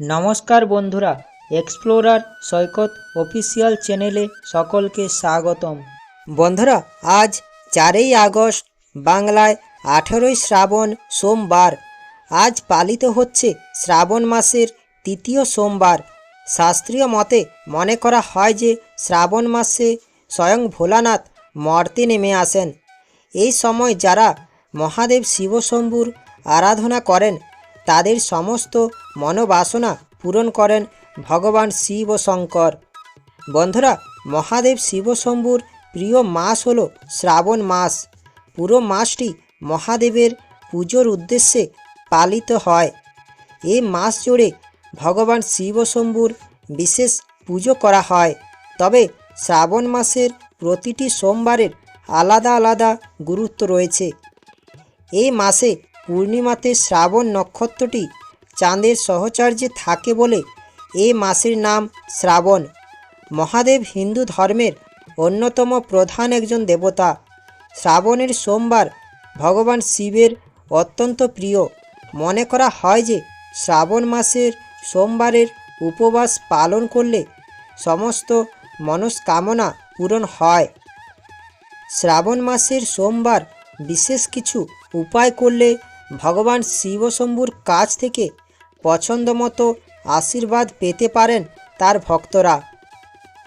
নমস্কার বন্ধুরা এক্সপ্লোরার সৈকত অফিসিয়াল চ্যানেলে সকলকে স্বাগতম। বন্ধুরা, আজ চারই আগস্ট, বাংলায় আঠেরোই শ্রাবণ সোমবার। আজ পালিত হচ্ছে শ্রাবণ মাসের তৃতীয় সোমবার। শাস্ত্রীয় মতে মনে করা হয় যে শ্রাবণ মাসে স্বয়ং ভোলানাথ মর্তে নেমে আসেন। এই সময় যারা মহাদেব শিবশম্ভুর আরাধনা করেন তাদের সমস্ত মনোবাসনা পূরণ করেন ভগবান শিব শঙ্কর বন্ধুরা, মহাদেব শিবশম্ভুর প্রিয় মাস হল শ্রাবণ মাস। পুরো মাসটি মহাদেবের পুজোর উদ্দেশ্যে পালিত হয়। এই মাস জুড়ে ভগবান শিবশম্ভুর বিশেষ পুজো করা হয়। তবে শ্রাবণ মাসের প্রতিটি সোমবারের আলাদা আলাদা গুরুত্ব রয়েছে। এই মাসে পূর্ণিমাতে শ্রাবণ নক্ষত্রটি চাঁদের সহচর্যে থাকে বলে এই মাসের নাম শ্রাবণ। মহাদেব হিন্দু ধর্মের অন্যতম প্রধান একজন দেবতা। শ্রাবণের সোমবার ভগবান শিবের অত্যন্ত প্রিয়। মনে করা হয় যে শ্রাবণ মাসের সোমবারের উপবাস পালন করলে সমস্ত মনস্কামনা পূরণ হয়। শ্রাবণ মাসের সোমবার বিশেষ কিছু উপায় করলে ভগবান শিবশম্ভুর কাছ থেকে পছন্দ মতো আশীর্বাদ পেতে পারেন তার ভক্তরা।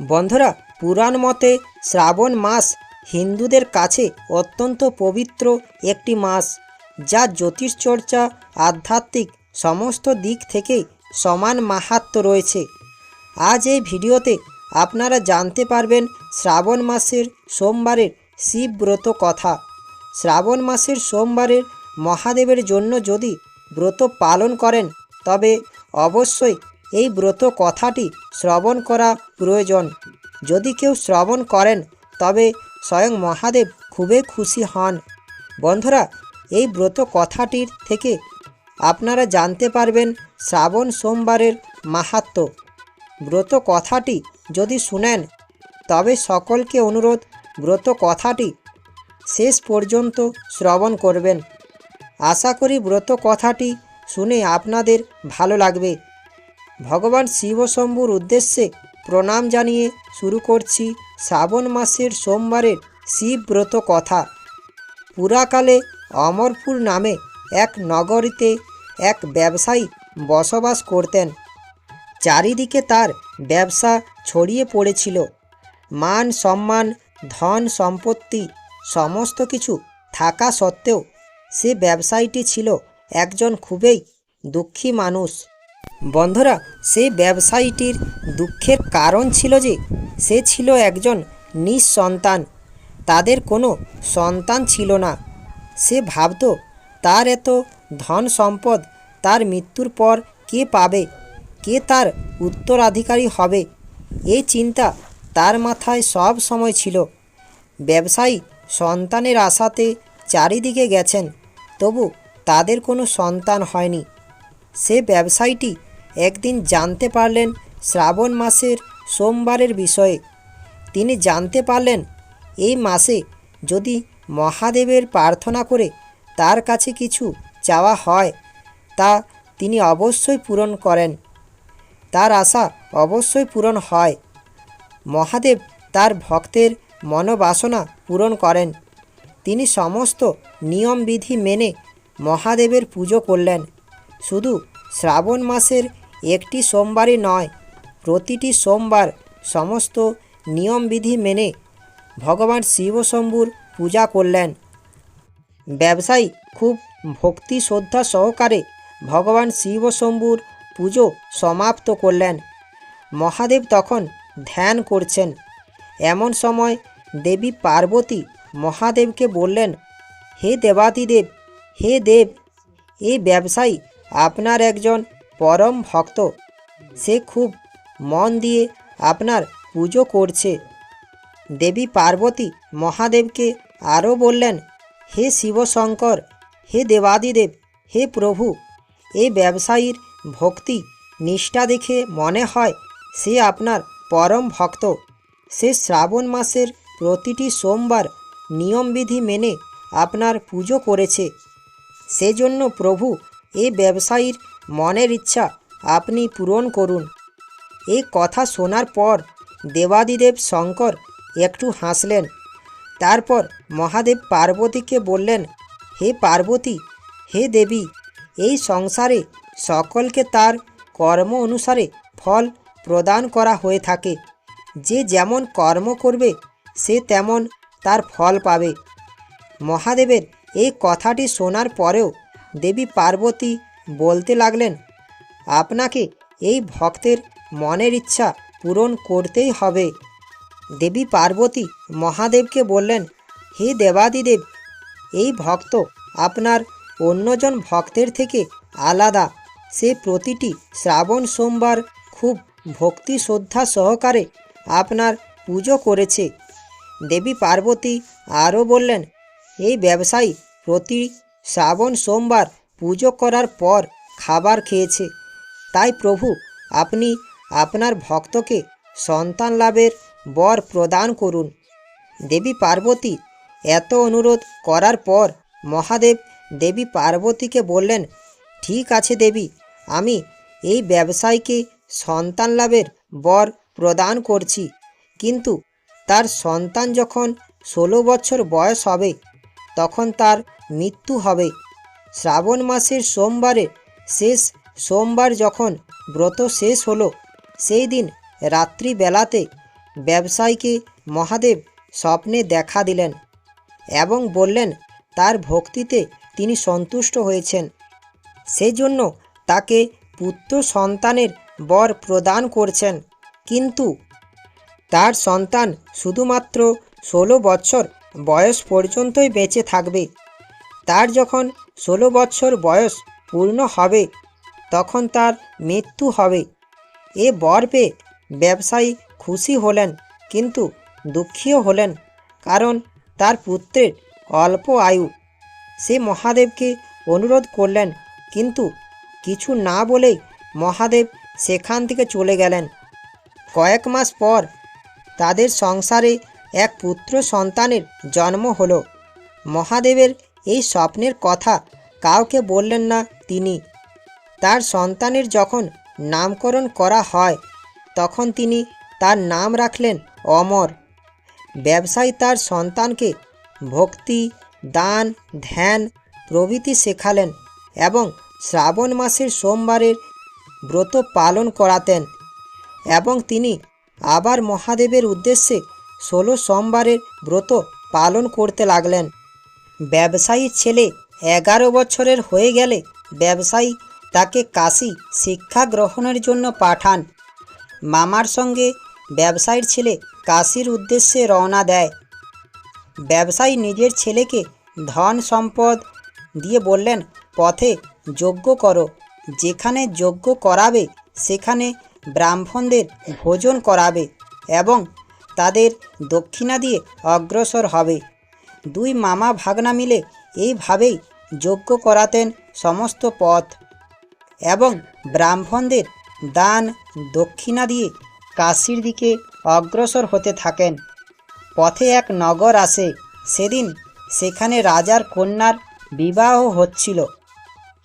বন্ধুরা, পুরাণ মতে শ্রাবণ মাস হিন্দুদের কাছে অত্যন্ত পবিত্র একটি মাস, যা জ্যোতিষচর্চা, আধ্যাত্মিক সমস্ত দিক থেকেই সমান মাহাত্ম্য রয়েছে। আজ এই ভিডিওতে আপনারা জানতে পারবেন শ্রাবণ মাসের সোমবারের শিবব্রত কথা। শ্রাবণ মাসের সোমবারের মহাদেবের জন্য যদি ব্রত পালন করেন, তবে অবশ্যই এই ব্রত কথাটি শ্রবণ করা প্রয়োজন। যদি কেউ শ্রবণ করেন, তবে স্বয়ং মহাদেব খুবই খুশি হন। বন্ধুরা, এই ব্রত কথাটির থেকে আপনারা জানতে পারবেন শ্রাবণ সোমবারের মাহাত্ম্য ব্রত কথাটি যদি শুনেন, তবে সকলকে অনুরোধ, ব্রত কথাটি শেষ পর্যন্ত শ্রবণ করবেন। আশা করি ব্রত কথাটি শুনে আপনাদের ভালো লাগবে। ভগবান শিবশম্ভুর উদ্দেশ্যে প্রণাম জানিয়ে শুরু করছি শ্রাবণ মাসের সোমবারের শিব ব্রত কথা। পুরাকালে অমরপুর নামে এক নগরীতে এক ব্যবসায়ী বসবাস করতেন। চারিদিকে তার ব্যবসা ছড়িয়ে পড়েছিল। মান সম্মান, ধন সম্পত্তি সমস্ত কিছু থাকা সত্ত্বেও সে ব্যবসায়ীটি ছিল একজন খুবই দুঃখী মানুষ। বন্ধুরা সেই ব্যবসায়ীটির দুঃখের কারণ ছিল যে সে ছিল একজন নিঃসন্তান। তাদের কোনো সন্তান ছিল না। সে ভাবত, তার এত ধন সম্পদ, তার মৃত্যুর পর কে পাবে? কে তার উত্তরাধিকারী হবে? এই চিন্তা তার মাথায় সব সময় ছিল। ব্যবসায়ী সন্তানের আশাতে চারিদিকে গেছেন। তবু তাদের কোনো সন্তান হয়নি। সে ব্যবসায়ীটি একদিন জানতে পারলেন শ্রাবণ মাসের সোমবারের বিষয়ে। তিনি জানতে পারলেন, এই মাসে যদি মহাদেবের প্রার্থনা করে তার কাছে কিছু চাওয়া হয়, তা তিনি অবশ্যই পূরণ করেন। তার আশা অবশ্যই পূরণ হয়। মহাদেব তার ভক্তের মনোবাসনা পূরণ করেন। তিনি সমস্ত নিয়মবিধি মেনে মহাদেবের পুজো করলেন। শুধু শ্রাবণ মাসের একটি সোমবারই নয়, প্রতিটি সোমবার সমস্ত নিয়মবিধি মেনে ভগবান শিবশম্ভুর পূজা করলেন। ব্যবসায়ী খুব ভক্তি শ্রদ্ধা সহকারে ভগবান শিবশম্ভুর পুজো সমাপ্ত করলেন। মহাদেব তখন ধ্যান করছেন। এমন সময় দেবী পার্বতী মহাদেবকে বললেন, হে দেবাদিদেব, হে দেব এই ব্যবসায়ী আপনার একজন পরম ভক্ত। সে খুব মন দিয়ে আপনার পুজো করছে। দেবী পার্বতী মহাদেবকে আরও বললেন, হে শিবশঙ্কর, হে দেবাদিদেব, হে প্রভু এই ব্যবসায়ীর ভক্তি, নিষ্ঠা দেখে মনে হয় সে আপনার পরম ভক্ত। সে শ্রাবণ মাসের প্রতিটি সোমবার নিয়মবিধি মেনে আপনার পুজো করেছে। সেজন্য প্রভু, এ ব্যবসায়ীর মনের ইচ্ছা আপনি পূরণ করুন। এই কথা শোনার পর দেবাদিদেব শঙ্কর একটু হাসলেন। তারপর মহাদেব পার্বতীকে বললেন, হে পার্বতী, হে দেবী, এই সংসারে সকলকে তার কর্ম অনুসারে ফল প্রদান করা হয়ে থাকে। যে যেমন কর্ম করবে, সে তেমন তার ফল পাবে। মহাদেবের এই কথাটি শোনার পরেও দেবী পার্বতী বলতে লাগলেন, আপনাকে এই ভক্তের মনের ইচ্ছা পূরণ করতেই হবে। দেবী পার্বতী মহাদেবকে বললেন, হে দেবাদিদেব, এই ভক্ত আপনার অন্যজন ভক্তের থেকে আলাদা। সে প্রতিটি শ্রাবণ সোমবার খুব ভক্তি শ্রদ্ধা সহকারে আপনার পুজো করেছে। দেবী পার্বতী আরও বললেন, এই ব্যবসায়ী প্রতি শ্রাবণ সোমবার পুজো করার পর খাবার খেয়েছে। তাই প্রভু, আপনি আপনার ভক্তকে সন্তান লাভের বর প্রদান করুন দেবী পার্বতী এত অনুরোধ করার পর মহাদেব দেবী পার্বতীকে বললেন, ঠিক আছে দেবী, আমি এই ব্যবসায়ীকে সন্তান লাভের বর প্রদান করছি। কিন্তু তার সন্তান যখন ষোলো বছর বয়স হবে, তখন তার মৃত্যু হবে। শ্রাবণ মাসের সোমবারে শেষ সোমবার যখন ব্রত শেষ হলো, সেই দিন রাত্রিবেলাতে ব্যবসায়ীকে মহাদেব স্বপ্নে দেখা দিলেন এবং বললেন, তার ভক্তিতে তিনি সন্তুষ্ট হয়েছেন। সেজন্য তাকে পুত্র সন্তানের বর প্রদান করছেন। কিন্তু তার সন্তান শুধুমাত্র ষোলো বছর বয়স পর্যন্তই বেঁচে থাকবে। তার যখন ষোলো বছর বয়স পূর্ণ হবে, তখন তার মৃত্যু হবে। এ বর পেয়ে ব্যবসায়ী খুশি হলেন, কিন্তু দুঃখীও হলেন, কারণ তার পুত্রের অল্প আয়ু। সে মহাদেবকে অনুরোধ করলেন, কিন্তু কিছু না বলেই মহাদেব সেখান থেকে চলে গেলেন। কয়েক মাস পর তাদের সংসারে এক পুত্র সন্তানের জন্ম হলো। মহাদেবের এই স্বপ্নের কথা কাউকে বললেন না তিনি। তার সন্তানের যখন নামকরণ করা হয়, তখন তিনি তার নাম রাখলেন অমর। ব্যবসায়ী তার সন্তানকে ভক্তি, দান, ধ্যান, প্রভৃতি শেখালেন এবং শ্রাবণ মাসের সোমবারের ব্রত পালন করাতেন এবং তিনি আবার মহাদেবের উদ্দেশ্যে ষোলো সোমবারের ব্রত পালন করতে লাগলেন। ব্যবসায়ীর ছেলে এগারো বছরের হয়ে গেলে ব্যবসায়ী তাকে কাশি শিক্ষা গ্রহণের জন্য পাঠান। মামার সঙ্গে ব্যবসায়ীর ছেলে কাশির উদ্দেশ্যে রওনা দেয়। ব্যবসায়ী নিজের ছেলেকে ধন সম্পদ দিয়ে বললেন, পথে যজ্ঞ করো। যেখানে যজ্ঞ করাবে, সেখানে ব্রাহ্মণদের ভোজন করাবে এবং তাদের দক্ষিণা দিয়ে অগ্রসর হবে। দুই মামা ভাগনা মিলে এইভাবেই যজ্ঞ করাতেন সমস্ত পথ এবং ব্রাহ্মণদের দান দক্ষিণা দিয়ে কাশির দিকে অগ্রসর হতে থাকেন। পথে এক নগর আসে। সেদিন সেখানে রাজার কন্যার বিবাহ হচ্ছিল।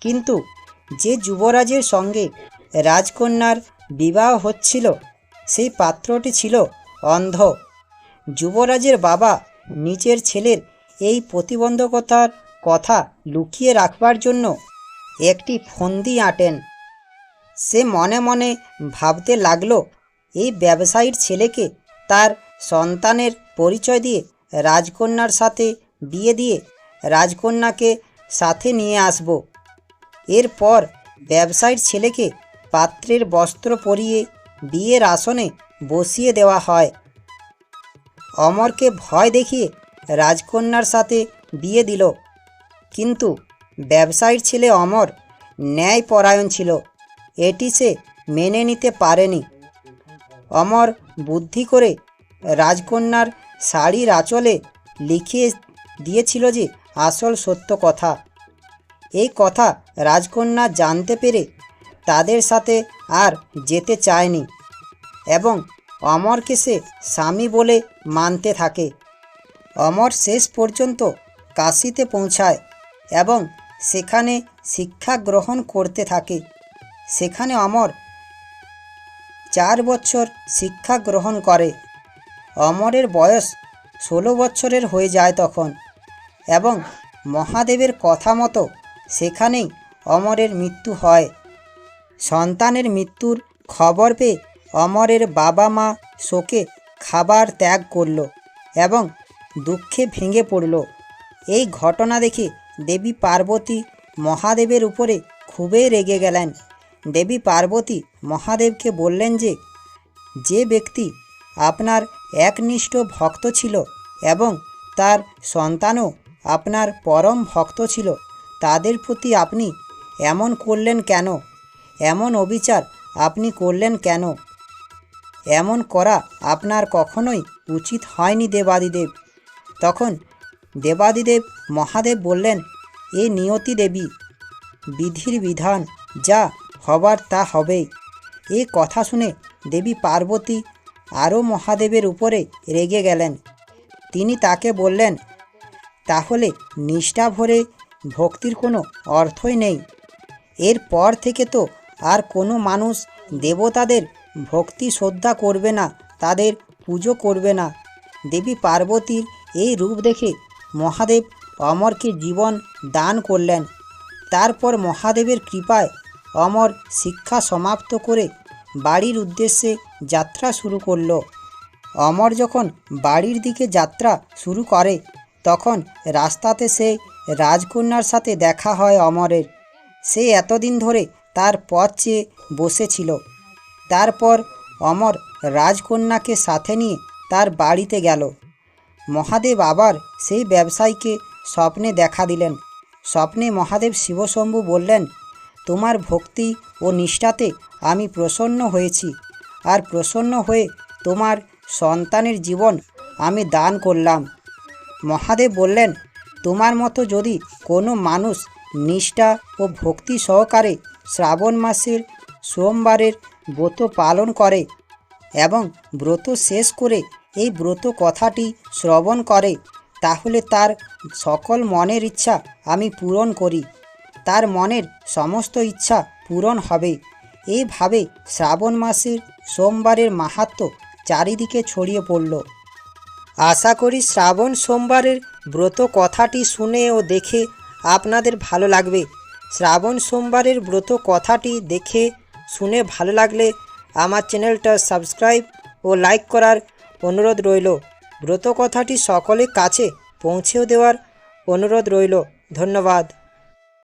কিন্তু যে যুবরাজের সঙ্গে রাজকন্যার বিবাহ হচ্ছিল। সেই পাত্রটি ছিল অন্ধ। যুবরাজের বাবা নিজের ছেলের এই প্রতিবন্ধকতার কথা লুকিয়ে রাখবার জন্য একটি ফন্দি আঁটেন। সে মনে মনে ভাবতে লাগল, এই ব্যবসায়ীর ছেলেকে তার সন্তানের পরিচয় দিয়ে রাজকন্যার সাথে বিয়ে দিয়ে রাজকন্যাকে সাথে নিয়ে আসব। এরপর ব্যবসায়ীর ছেলেকে পাত্রের বস্ত্র পরিয়ে বিয়ের আসনে বসিয়ে দেওয়া হয়। অমরকে ভয় দেখিয়ে রাজকন্যার সাথে বিয়ে দিল। কিন্তু ব্যবসায়ীর ছেলে অমর ন্যায় পরায়ণ ছিল। এটি সে মেনে নিতে পারেনি। অমর বুদ্ধি করে রাজকন্যার শাড়ির আঁচলে লিখিয়ে দিয়েছিল যে আসল সত্য কথা। এই কথা রাজকন্যা জানতে পেরে তাদের সাথে আর যেতে চায়নি এবং অমরকে সে স্বামী বলে মানতে থাকে। অমর শেষ পর্যন্ত কাশিতে পৌঁছায় এবং সেখানে শিক্ষা গ্রহণ করতে থাকে। সেখানে অমর চার বছর শিক্ষা গ্রহণ করে। অমরের বয়স ষোলো বছরের হয়ে যায় তখন এবং মহাদেবের কথা মতো সেখানেই অমরের মৃত্যু হয়। সন্তানের মৃত্যুর খবর পেয়ে অমরের বাবা মা শোকে খাবার ত্যাগ করল এবং দুঃখে ভেঙে পড়ল। এই ঘটনা দেখে দেবী পার্বতী মহাদেবের উপরে খুবই রেগে গেলেন। দেবী পার্বতী মহাদেবকে বললেন যে যে ব্যক্তি আপনার একনিষ্ঠ ভক্ত ছিল এবং তার সন্তানও আপনার পরম ভক্ত ছিল, তাদের প্রতি আপনি এমন করলেন কেন? এমন অবিচার আপনি করলেন কেন? এমন করা আপনার কখনোই উচিত হয়নি দেবাদিদেব। তখন দেবাদিদেব মহাদেব বললেন, এ নিয়তি দেবী, বিধির বিধান যা হবার তা হবেই। এ কথা শুনে দেবী পার্বতী আরও মহাদেবের উপরে রেগে গেলেন। তিনি তাকে বললেন, তাহলে নিষ্ঠা ভরে ভক্তির কোনো অর্থই নেই। এরপর থেকে তো আর কোনো মানুষ দেবতাদের ভক্তি শ্রদ্ধা করবে না, তাদের পুজো করবে না। দেবী পার্বতীর এই রূপ দেখে মহাদেব অমরকে জীবন দান করলেন। তারপর মহাদেবের কৃপায় অমর শিক্ষা সমাপ্ত করে বাড়ির উদ্দেশ্যে যাত্রা শুরু করল। অমর যখন বাড়ির দিকে যাত্রা শুরু করে, তখন রাস্তাতে সে রাজকন্যার সাথে দেখা হয় অমরের। সে এতদিন ধরে তার পথ চেয়ে বসেছিল। তারপর অমর রাজকন্যাকে সাথে নিয়ে তার বাড়িতে গেল। মহাদেব আবার সেই ব্যবসায়ীকে স্বপ্নে দেখা দিলেন। স্বপ্নে মহাদেব শিবশম্ভু বললেন, তোমার ভক্তি ও নিষ্ঠাতে আমি প্রসন্ন হয়েছি। আর প্রসন্ন হয়ে তোমার সন্তানের জীবন আমি দান করলাম। মহাদেব বললেন, তোমার মতো যদি কোনো মানুষ নিষ্ঠা ও ভক্তি সহকারে শ্রাবণ মাসের সোমবারের ব্রত পালন করে এবং ব্রত শেষ করে এই ব্রত কথাটি শ্রবণ করে, তাহলে তার সকল মনের ইচ্ছা আমি পূরণ করি। তার মনের সমস্ত ইচ্ছা পূরণ হবে। এইভাবে শ্রাবণ মাসের সোমবারের মাহাত্ম্য চারিদিকে ছড়িয়ে পড়ল। আশা করি শ্রাবণ সোমবারের ব্রত কথাটি শুনে ও দেখে আপনাদের ভালো লাগবে। শ্রাবণ সোমবারের ব্রত কথাটি দেখে শুনে ভালো লাগলে আমার চ্যানেলটা সাবস্ক্রাইব ও লাইক করার অনুরোধ রইল। ব্রত কথাটি সকলের কাছে পৌঁছেও দেওয়ার অনুরোধ রইল। ধন্যবাদ।